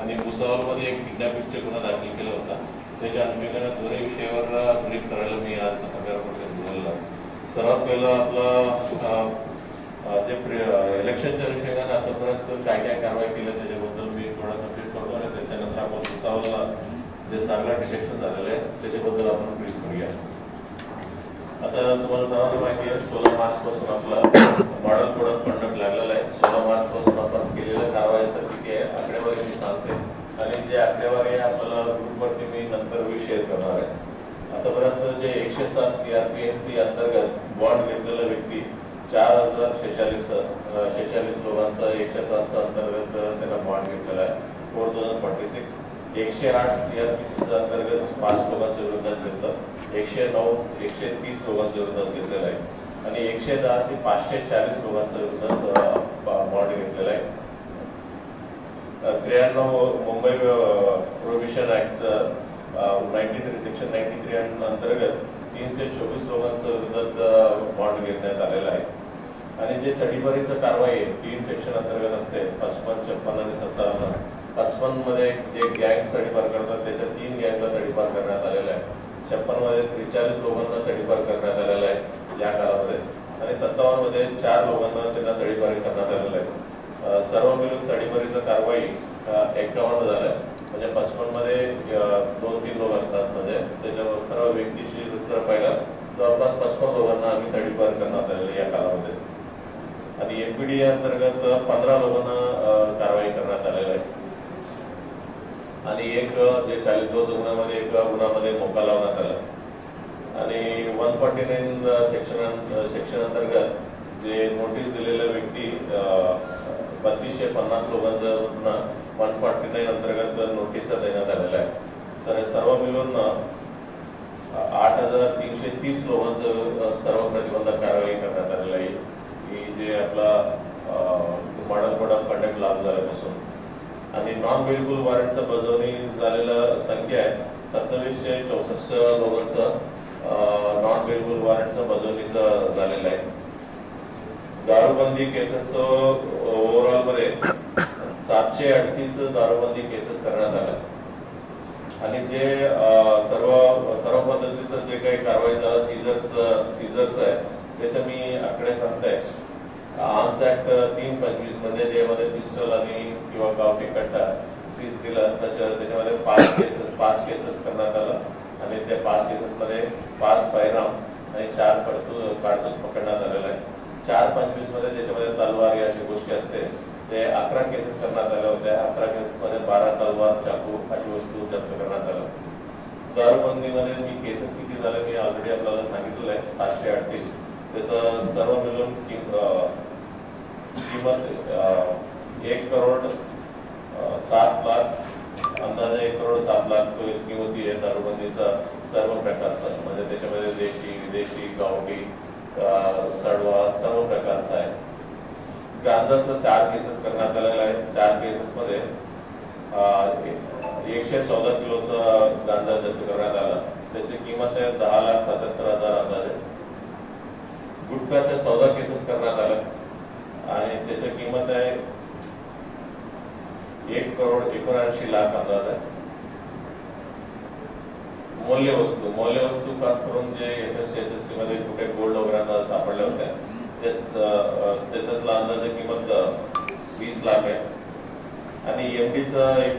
आणि भुसावळमध्ये एक विद्यापीठचे गुन्हा दाखल केला होता. त्याच्या अनुषंगाने दोन्ही विषयावर ब्रीफ करायला मी आज पत्रकारांमध्ये बोलवलेला सर्वात पहिलं आपला जे इलेक्शनच्या अनुषंगाने आतापर्यंत काय काय कारवाई केल्या त्याच्याबद्दल मी थोडा कंप्लीट करतो आणि त्याच्यानंतर आपण भुसावळला जे चांगलं डिटेक्शन झालेलं आहे त्याच्याबद्दल आपण ब्रीफ करूया. आता तुम्हाला सर्वांना माहिती आहे सोळा मार्च पासून आपला मॉडेल कोड ऑफ कंडक्ट लागलेला आहे. सोळा मार्च पासून आपण केलेल्या कारवाईचा किती आहे आकडेवारी मी सांगते. आणि जे आकडेवारी आहे आपल्याला ग्रुपवरती मी नंतर मी शेअर करणार आहे. आतापर्यंत जे एकशे सात सी अंतर्गत बॉन्ड घेतलेला व्यक्ती चार हजार शेचाळीस शेचाळीस लोकांचा एकशे सातचा अंतर्गत त्यांना बॉन्ड घेतलेला आहे. फोर थाउजंड फॉर्टी सिक्स एकशे आठ सीआरपीसीच्या अंतर्गत पाच लोकांच्या विरोधात घेतलं. एकशे नऊ एकशे तीस लोकांचं विरोधात घेतलेलं आहे. आणि एकशे दहा ते पाचशे चाळीस लोकांचं विरोधात बॉन्ड घेतलेलं आहे. त्र्याण्णव Mumbai provision act ninety three section ninety three अंतर्गत तीनशे चोवीस लोकांचं विरोधात बॉन्ड घेण्यात आलेला आहे. आणि जे तडीपारीचं कारवाई आहे तीन सेक्शन अंतर्गत असते पचपन छप्पन आणि सत्तावन्न. पचपनमध्ये जे गँग तडीपार करतात त्याच्या तीन गँगला तडीपार करण्यात आलेला आहे. छप्पनमध्ये त्रेचाळीस लोकांना तडीपार करण्यात आलेला आहे या काळामध्ये आणि सत्तावन्नमध्ये चार लोकांना त्यांना तडीपारी करण्यात आलेलं आहे. सर्व मिळून तडीपारीचं कारवाई एकावन्न झालंय. म्हणजे पचपनमध्ये दोन तीन लोक असतात. म्हणजे त्याच्यावर सर्व व्यक्तीशी दुसरं पाहिलं. जवळपास पचपन लोकांना आम्ही तडीपार करण्यात आलेलं या काळामध्ये आणि एमपीडी अंतर्गत पंधरा लोकांना कारवाई करण्यात आलेली आहे. आणि एक जे चाळीस दोन रुग्णामध्ये एक गुन्ह्यामध्ये मोका लावण्यात आला. आणि one forty nine section section अंतर्गत जे नोटीस दिलेले व्यक्ती बत्तीसशे पन्नास लोकांचा वन फॉर्टी नाईन अंतर्गत नोटीस देण्यात आलेल्या आहे. तर हे सर्व मिळून आठ हजार तीनशे तीस लोकांचं सर्व प्रतिबंधक कारवाई करण्यात आलेलं आहे. की जे आपला मॉडल कोड ऑफ कंडक्ट लागू झाल्यापासून आणि नॉन वेलेबल वॉरंटचं बजावणी झालेलं संख्या आहे सत्तावीसशे चौसष्ट लोकांचं नॉन वेलेबल वॉरंटचं बजावणीचं झालेलं आहे. दारूबंदी केसेस ओव्हरऑलमध्ये सातशे अडतीस दारूबंदी केसेस करण्यात आल्या आणि जे सर्व सर्व पद्धतीचं जे काही कारवाई झालं सीझर्स सीझर्स आहे त्याचं मी आकडे सांगताय. आर्म्स ऍक्ट तीन पंचवीसमध्ये ज्यामध्ये पिस्टल आणि किंवा गावठी कट्टा सीज केला त्याच्यामध्ये पाच केसेस पाच केसेस करण्यात आलं. आणि त्या पाच केसेस मध्ये पाच पायराम आणि चार कडतू काडतूस पकडण्यात आलेला आहे. चार पंचवीसमध्ये ज्याच्यामध्ये तलवार या गोष्टी असते. ते अकरा केसेस करण्यात आल्या होत्या. अकरा केसेसमध्ये बारा तलवार चाकू अशी वस्तू जप्त करण्यात आल्या. दरबंदीमध्ये मी केसेस किती झाले मी ऑलरेडी आपल्याला सांगितलेलं आहे. सातशे अडतीस. त्याचं सर्व मिळून किंमत एक करोड सात लाख अंदाजे एक करोड सात लाख किंमती आहे दारूबंदीचा सर्व प्रकारचा. म्हणजे त्याच्यामध्ये देशी विदेशी गावठी सडवा सर्व प्रकारचा आहे. गांजाचं चार केसेस करण्यात आलेलं आहे. चार केसेस मध्ये एकशे चौदा किलोचा गांजा जप्त करण्यात आला. त्याची किंमत आहे दहा लाख सत्याहत्तर हजार अंदाजे. गुटख्याच्या चौदा केसेस करण्यात आल्या आणि त्याची किंमत आहे एक करोड एकोणऐंशी लाख अंदाज. आहे मौल्यवस्तू मौल्यवस्तू खास करून जे एफ एस एसमध्ये कुठे गोल्ड वगैरे अंदाज सापडल्या होत्या त्याच्यातला अंदाजे किंमत वीस लाख आहे. आणि एमडीचा एक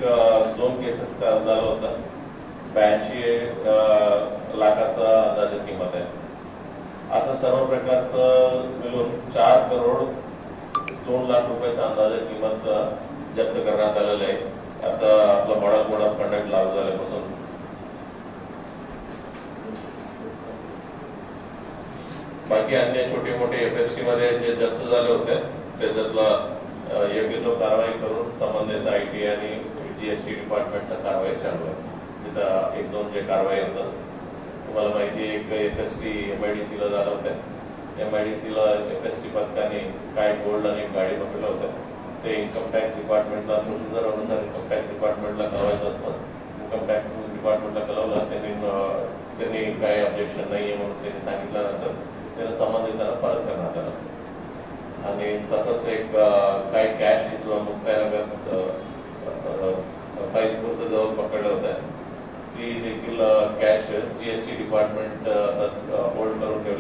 दोन केसेस झाला होता ब्याऐंशी लाखाचा अंदाजे किंमत आहे. असं सर्व प्रकारचं मिळून चार करोड दोन लाख रुपयाचा अंदाजे किंमत जप्त करण्यात आलेलं आहे. आता आपला मॉडल कोड ऑफ कंडक्ट लागू झाल्यापासून. बाकी अन्य छोटे मोठे एफ एस टी मध्ये जे जप्त झाले होते त्याच्यातला योग्य तो कारवाई करून संबंधित आय टी आणि जीएसटी डिपार्टमेंटचा कारवाई चालू आहे. तिथं एक दोन जे कारवाई होतात तुम्हाला माहिती आहे एक F S T M I D सीला झालं होत्या M I D F S T पथकाने काय गोल्ड आणि गाडी पकडल्या होत्या. ते इन्कम टॅक्स डिपार्टमेंटला प्रोसिजरनुसार इन्कम टॅक्स डिपार्टमेंटला कळवायचं असतं. इन्कम टॅक्स डिपार्टमेंटला कळवलं. त्यांनी त्यांनी काय ऑब्जेक्शन नाही आहे म्हणून त्यांनी सांगितल्यानंतर त्याला संबंधितांना परत करण्यात आलं. आणि तसंच एक काही कॅश किंवा मुक्तायनगर फाईजपूरचं जवळ पकडलं होतं ती देखील cash G S T department hold करून ठेवली.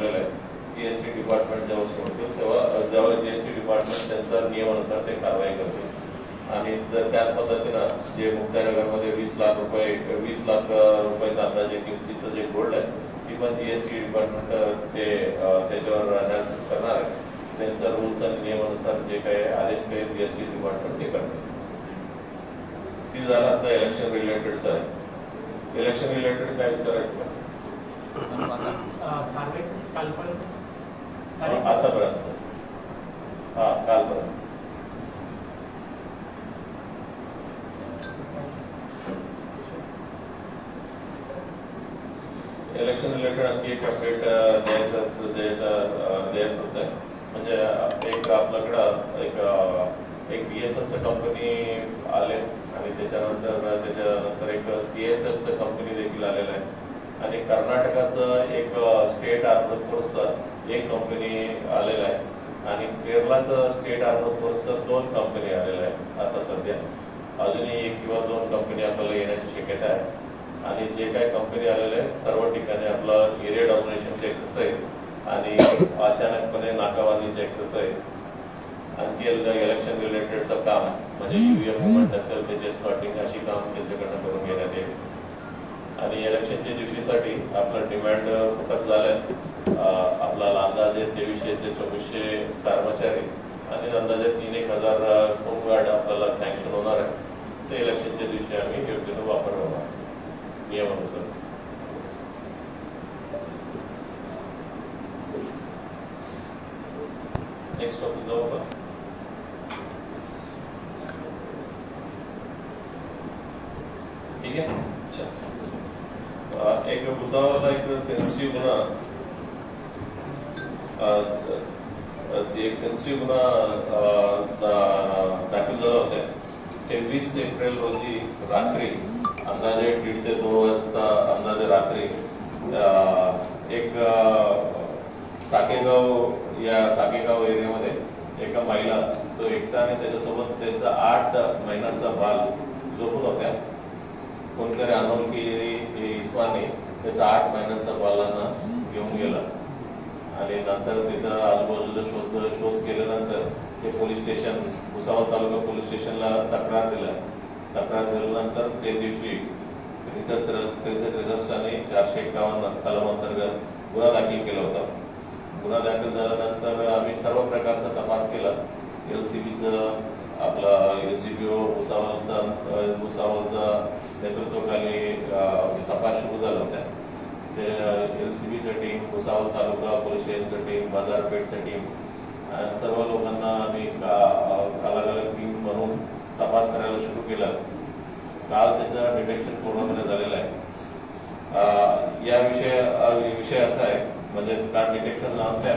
डिपार्टमेंट जेव्हा सोडतो तेव्हा जेव्हा जीएसटी डिपार्टमेंट त्यांचा नियमानुसार ते कारवाई करते. आणि त्याच पद्धतीनं जे मुक्तानगरमध्ये वीस लाख रुपये वीस लाख रुपये आता जे किमतीचं जे गोल्ड आहे ती पण जीएसटी डिपार्टमेंट ते त्याच्यावर अनालिसिस करणार आहे. त्यांचा रूल्स आणि नियमानुसार जे काही आदेश काही जीएसटी डिपार्टमेंट ते करते ती झालं आता इलेक्शन रिलेटेडचं आहे इलेक्शन रिलेटेड काय विचारायचं? का? कारवाई आतापर्यंत. हा कालपर्यंत. इलेक्शन रिलेटेड आणखी एक अपडेट द्यायचं द्यायचं द्यायचं होतं. म्हणजे एक आपल्याकडं एक एक बी एस एफचं कंपनी आले आणि त्याच्यानंतर त्याच्यानंतर एक सी एस एफचं कंपनी देखील आलेलं आहे. आणि कर्नाटकाचं एक स्टेट आर्मड फोर्सचं एक कंपनी आलेला आहे. आणि केरळाचं स्टेट आर्मोफोर्सचं दोन कंपनी आलेल्या आहेत आता सध्या. अजूनही एक किंवा दोन कंपनी आपल्याला येण्याची शक्यता आहे. आणि जे काही कंपनी आलेले आहेत सर्व ठिकाणी आपलं एरिया डॉमिनेशनचे एक्सरसाइज आणि अचानकपणे नाकाबंदीचे एक्सरसाइज आणखी इलेक्शन रिलेटेडचं काम म्हणजे युएम मुवमेंट असेल त्याचे स्टार्टिंग अशी काम त्यांच्याकडनं करून घेण्यात येईल. आणि इलेक्शनच्या दिवशीसाठी आपलं डिमांड फुकट झालं आपला अंदाजे तेवीसशे ते चोवीसशे कर्मचारी आणि अंदाजे तीन एक हजार होमगार्ड आपल्याला सँक्शन होणार आहे. ते इलेक्शनच्या दिवशी आम्ही योग्य तो वापर होणार. नियमानुसार. नेक्स्ट टॉपिक जाऊ का ठीक आहे? अच्छा. अं, एक भुसावळला एक सेन्सिटिव्ह गुन्हा अं, अं, एक सेन्सिटिव्ह गुन्हा दाखल झाला होता. तेवीस एप्रिल रोजी रात्री अंदाजे दीड ते दोन वाजता अंदाजे रात्री एक साकेगाव या साकेगाव एरियामध्ये एका महिला तो एकटा आणि त्याच्यासोबत त्याचा आठ महिन्याचा बाल झोपून होत्या. कोणतरी अनोळखी इस्माने त्याचा आठ महिन्यांचा बालांना घेऊन गेला. आणि नंतर तिथं आजूबाजूला शोध शोध केल्यानंतर ते police station Bhusawal taluka police स्टेशनला तक्रार दिला तक्रार दिल्यानंतर ते दिवशी तिथं त्रेसष्ट आणि चारशे एकावन्न कलम अंतर्गत गुन्हा दाखल केला होता. गुन्हा दाखल झाल्यानंतर आम्ही सर्व प्रकारचा तपास केला. एल सी बीचं आपला एल सी बी ओ भुसावळचा भुसावळचा नेतृत्वाखाली तपास सुरू झाला होता. एल सी बीचं टीम भुसावळ तालुका परिषदेचं टीम बाजारपेठचं टीम सर्व लोकांना आम्ही अलग अलग टीम म्हणून तपास करायला सुरू केला. काल त्याचं डिटेक्शन पूर्णपणे झालेलं आहे. या विषय विषय असा आहे म्हणजे काल डिटेक्शन लावून त्या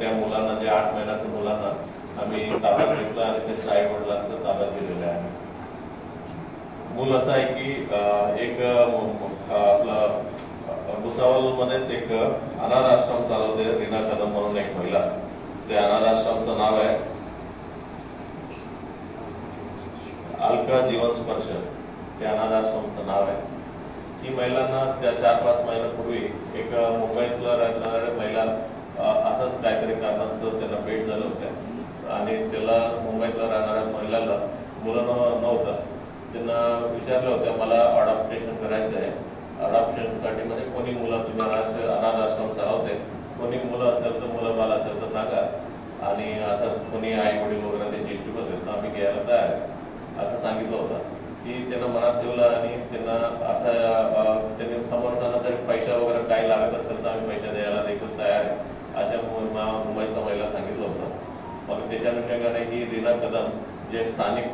त्या मुलांना जे आठ महिन्याच्या मुलांना आम्ही ताब्यात घेतलं आणि त्यांच्या आई वडिलांचं ताब्यात दिलेलं आहे. मूल असं आहे की एक आपलं भुसावळ मध्येच एक अनाथ आश्रम चालवते रीना कदम म्हणून एक महिला. ते अनाथ आश्रमचं नाव आहे अलका जीवन स्पर्श. ते अनाथ आश्रमचं नाव आहे. ही महिलांना त्या चार पाच महिन्यापूर्वी एक मुंबईतला राहणाऱ्या महिला असंच काहीतरी कारणास्तव त्यांना भेट झालं होत्या आणि त्याला मुंबईतला राहणाऱ्या महिलाला मुलं नव्हतं. त्यांना विचारलं होतं मला अडॉप्टेशन करायचं आहे. अडॉप्शनसाठी म्हणजे कोणी मुलं तुम्ही अनाथ अनाथ आश्रम चालवते. कोणी मुलं असेल तर मुलं मला असेल तर सांगा. आणि असं कोणी आई वडील वगैरे त्यांची इच्छुक असेल तर आम्ही घ्यायला तयार असं सांगितलं होतं. की त्यांना मनात ठेवलं आणि त्यांना असं त्यांनी समर्थांना जर पैसा वगैरे काही लागत असेल तर आम्ही पैसा द्यायला देखील तयार आहे. अशा मु- मुंबई समाजाला सांगितलं होतं. मग त्याच्या अनुषंगाने ही रीना कदम जे स्थानिक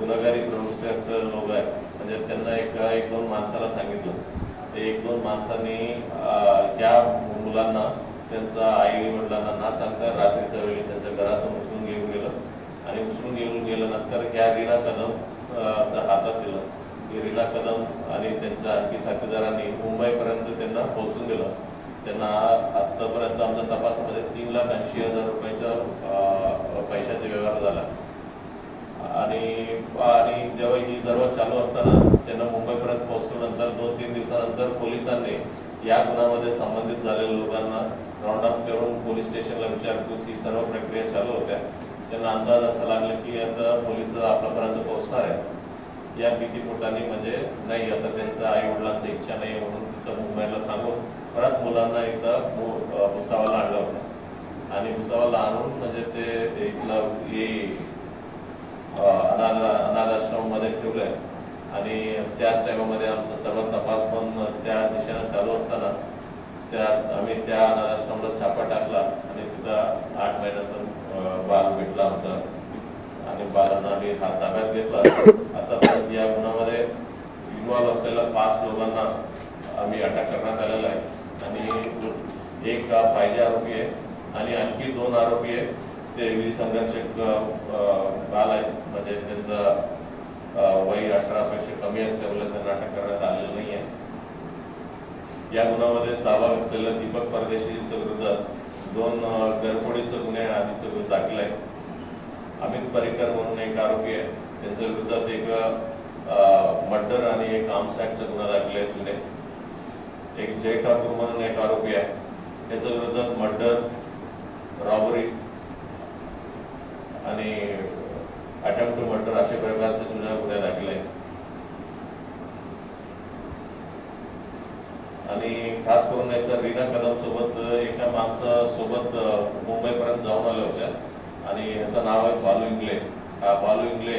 गुन्हेगारी प्रवृत्तीचं लोक आहेत म्हणजे त्यांना एक एक दोन माणसाला सांगितलं. ते एक दोन माणसांनी त्या मुलांना त्यांचा आई वडिलांना ना सांगता रात्रीच्या वेळी त्यांच्या घरातून उचलून घेऊन गेलं. आणि उचलून घेऊन गेल्यानंतर ह्या रीना कदम हातात दिलं. की रीना कदम आणि त्यांच्या आणखी साथीदारांनी मुंबईपर्यंत त्यांना पोहोचून दिलं. त्यांना आतापर्यंत आमच्या तपासामध्ये तीन लाख ऐंशी हजार रुपयाचा पैशाचा व्यवहार झाला. आणि आणि जेव्हा ही सर्व चालू असताना त्यांना मुंबईपर्यंत पोहोचल्यानंतर दोन तीन दिवसानंतर पोलिसांनी या गुन्ह्यामध्ये संबंधित झालेल्या लोकांना राऊंड अप करून पोलीस स्टेशनला विचारपूस ही सर्व प्रक्रिया चालू होत्या. त्यांना अंदाज असा लागला की आता पोलीस आपल्यापर्यंत पोहोचणार आहे या भीतीपोटाने म्हणजे नाही आता त्यांचा आई वडिलांची इच्छा नाही म्हणून तिथं मुंबईला सांगून परत मुलांना एकदा भुसावाला आणलं होतं. आणि भुसावाला आणून म्हणजे ते इथलं हे अनाथ अनाथ आश्रममध्ये ठेवलंय. आणि त्याच टायमामध्ये आमचा सर्व तपास पण त्या दिशेनं चालू असताना त्या आम्ही त्या अनाथाश्रमला छापा टाकला आणि तिथं आठ महिन्याचा बाल भेटला आमचा. आणि बालांना आम्ही हा ताब्यात घेतला. आतापर्यंत या गुन्ह्यामध्ये इन्व्हॉल्व असलेल्या पाच लोकांना आम्ही अटक करण्यात आलेला आहे. आणि एक पाहिजे आरोपी आहे आणि आणखी दोन आरोपी आहे ते वीर संघर्षक बाल आहेत. म्हणजे त्यांचं वय अठरापेक्षा कमी असल्यामुळे त्यांना अटक करण्यात आलेलं नाही आहे या गुन्ह्यामध्ये सहभाग असलेला दीपक परदेशीच्या विरोधात दोन अ, गरफोडीचे गुन्हे आधीचे विरोध दाखल आहे अमित परिकर म्हणून एक आरोपी आहे. त्यांच्या विरुद्धात एक मर्डर आणि एक आर्म्स ऍक्टचा गुन्हा दाखल आहे गुन्हे एक जय ठाकूर म्हणून एक आरोपी आहे. त्याच्या विरोधात मर्डर रॉबरी आणि अटेम्प्ट टू मर्डर अशा प्रकारचे जुन्या गुन्हे दाखल आणि खास करून एकदा रीना कदम सोबत एका माणसासोबत मुंबईपर्यंत जाऊन आल्या होत्या. आणि ह्याचं नाव आहे बालू इंगले. हा बालू इंगले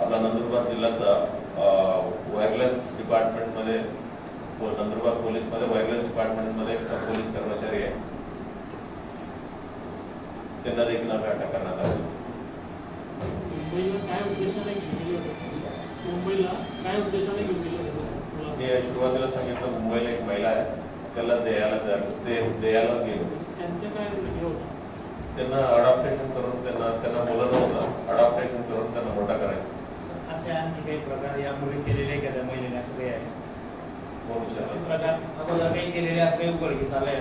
आपला नंदुरबार जिल्ह्याचा वायरलेस डिपार्टमेंटमध्ये नंदुरबार पोलीसमध्ये वायरलेस डिपार्टमेंटमध्ये एक पोलीस कर्मचारी आहे. त्यांना देखील आम्ही अटक करण्यात आली मुंबईला काय उद्देशाने घेऊन गेले होते? मुंबईला काय उद्देशाने घेऊन गेले होते? मुलांना? मी सुरुवातीला सांगितलं मुंबईला एक महिला आहे. त्याला देयाला ते देयाला गेलो. त्यांचं काय हे होतं? त्यांना अडॉप्टेशन करून त्यांना त्यांना बोलत नव्हतं अडॉप्टेशन करून त्यांना मोठा करायचं. असे आणखी काही प्रकार यापूर्वी केलेले आहे का त्या महिलेने? असं काही आहे? विचारलं? प्रकार अगोदर काही केलेले असं काही उघडकीस आलंय?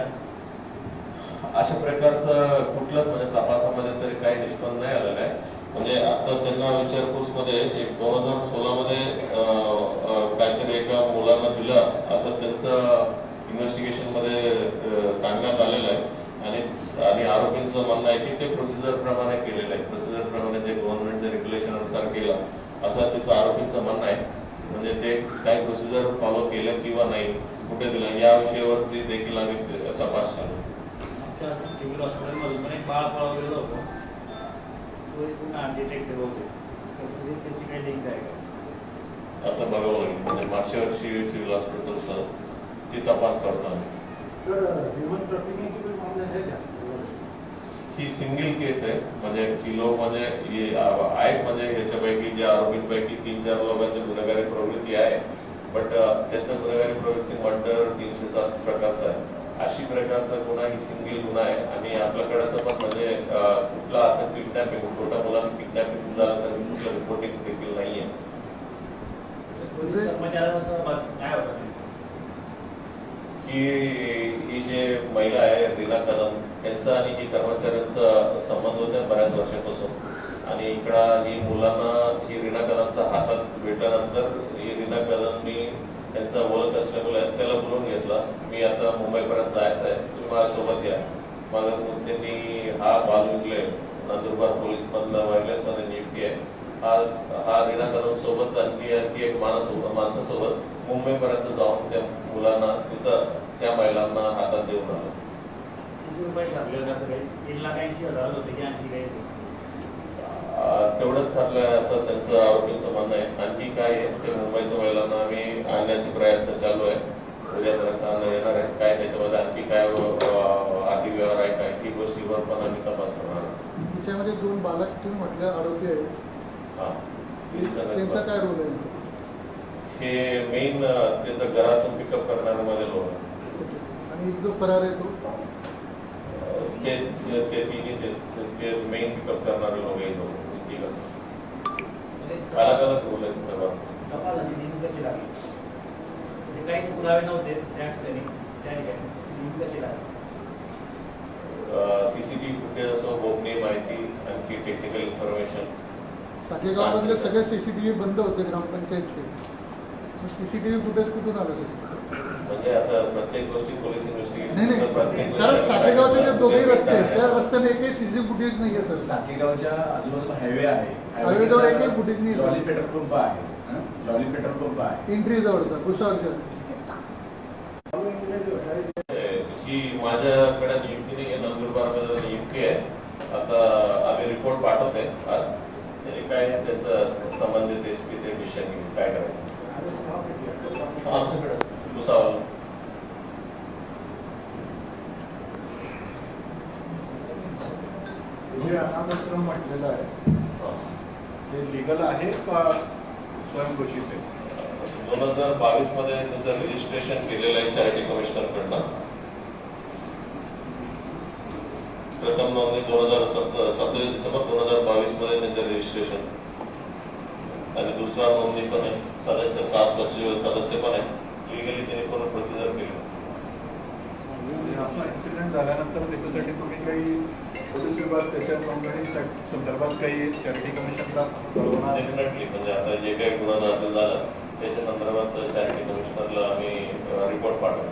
अशा प्रकारचं कुठलंच म्हणजे तपासामध्ये तरी काही निष्पन्न नाही आलेलं आहे. म्हणजे आता त्यांना विचारपूसमध्ये एक दोन हजार सोळा मध्ये काहीतरी एका मुलाला दिलं. आता त्यांचं इन्व्हेस्टिगेशनमध्ये सांगण्यात आलेलं आहे. आणि आणि आरोपींचं म्हणणं आहे की ते प्रोसिजर प्रमाणे केलेलं आहे. प्रोसिजर प्रमाणे ते गव्हर्नमेंटच्या रेग्युलेशन अनुसार केलं. असं त्याचं आरोपींचं म्हणणं आहे. म्हणजे ते काही प्रोसिजर फॉलो केलं किंवा नाही कुठे दिलं या विषयावरती देखील आम्ही तपास आमच्या सिव्हिल हॉस्पिटलमधून पण एक बाळ पळवलेलं होतं तो एक पुन्हा डिटेक्टिव्ह होते तर त्याची काही लिंक आहे का? आता बघावं लागेल. म्हणजे मागच्या वर्षी सिव्हिल हॉस्पिटलचं ती तपास करतो आम्ही सर ह्यूमन ट्रैफिकिंग की कोई मामला है क्या ही सिंगल केस आहे. म्हणजे किलो म्हणजे आहेत म्हणजे ह्याच्यापैकी ज्या आरोपींपैकी तीन चार लोकांची गुन्हेगारी प्रवृत्ती आहे. बट त्याच्या गुन्हेगारी प्रवृत्ती मर्डर तीनशे सात प्रकारचा आहे. अशी प्रकारचा गुन्हा ही सिंगल गुन्हा आहे. आणि आपल्याकडे पण म्हणजे कुठला असं किडनॅपिंग छोट्या मुलांना किडनॅपिंग झालं तर कुठलं रिपोर्टिंग देखील नाहीये? की ही जे महिला आहे रीना कदम यांचा आणि ही कर्मचाऱ्यांचा संबंध होता बऱ्याच वर्षापासून. आणि इकडं ही मुलांना ही रीना कदमच्या हातात भेटल्यानंतर ही रीना कदम मी त्यांचा ओळख असल्यामुळे त्याला बोलून घेतला. मी आता मुंबईपर्यंत जायचं आहे. तुम्ही माझ्यासोबत या मग मग त्यांनी हा बालुंगले नंदुरबार पोलीस मधला वायरलेस मध्ये नियुक्ती आहे. हा हा रीना सोबत आणखी आणखी एक माणस माणसासोबत मुंबईपर्यंत जाऊन त्या मुलांना तिथं त्या महिलांना हातात देऊन आलो. किती रुपये ठरले असं काही? तीन लाख ऐंशी हजार होते की आणखी काही? तेवढंच ठरलं आहे असं त्यांचं आरोपींचं म्हणणं आहे. आणखी काय आहे ते मुंबईच्या महिलांना आम्ही आणण्याचे प्रयत्न चालू आहे. उद्यापर्यंत आणणं येणार आहे. काय त्याच्यामध्ये आणखी काय आर्थिक व्यवहार आहे काय ही गोष्टीवर पण आम्ही तपास करणार आहोत. त्याच्यामध्ये दोन बालक तुम्ही म्हटलं आरोपी आहेत. हा. त्यांचा काय रोल आहे? हे मेन त्याचं घरातून पिकअप करणाऱ्यामध्ये लोक आहे. आणि जो फरार आहे तो? ते तिन्ही ते- मेन पिकअप करणारे लोक आहेत लोक तिघं. अलग अलग रोल आहेत प्रभात तपासाची लिंक कशी लागली? म्हणजे काहीच पुरावे नव्हते त्या क्षणी. त्या ठिकाणी लिंक कशी लागली? सीसीटीव्ही फुटेज असो गोपनीय माहिती आणखी टेक्निकल इन्फॉर्मेशन सगळे सीसीटीव्ही बंद होते ग्रामपंचायतचे. सीसीटीव्ही फुटेज कुठून आलं ते? म्हणजे आता प्रत्येक गोष्टी पोलीस नाही नाही. इन्व्हेस्टिगेशन कारण सातेगावचे जे दोघेही रस्ते आहेत त्या रस्त्याने एकही सीसी फुटेज नाही आहे सर. साकेगावच्या आजूबाजूला हायवे आहे. हायवेजवळ एकही फुटेज नाही जॉली पेट्रोल पंप आहे. हं? जॉली पेट्रोल पंप आहे. एंट्री जवळचा भुसावळच्या ही माझ्याकडे नियुक्ती नाही आहे नंदुरबारमध्ये नियुक्ती आहे. आता आम्ही रिपोर्ट पाठवते आज त्याने काय त्याचं संबंधित एस पी ते घेऊन काय करायचं? आमच्याकडे. भुसावळ अनाथाश्रम म्हटलेलं आहे. ते लिगल आहे का स्वयंघोषित आहे? दोन हज़ार बावीस मध्ये त्याचं रजिस्ट्रेशन केलेलं आहे चॅरिटी प्रथम नोंदणी दोन हज़ार सत्तावीस डिसेंबर दोन हज़ार बावीस मध्ये त्यांचं रजिस्ट्रेशन आणि दुसरा नोंदणी पण आहे सदस्य सात सदस्य पण आहे. लिगली त्यांनी पूर्ण प्रोसिजर केली असा ऍक्सिडेंट झाल्यानंतर त्याच्यासाठी तुम्ही काही पोलीस विभाग त्याच्या नोंदणी संदर्भात काही चॅरिटी कमिशनला? डेफिनेटली म्हणजे आता जे काही गुन्हा दाखल झाला त्याच्या संदर्भात चॅरिटी कमिशनरला आम्ही रिपोर्ट पाठवू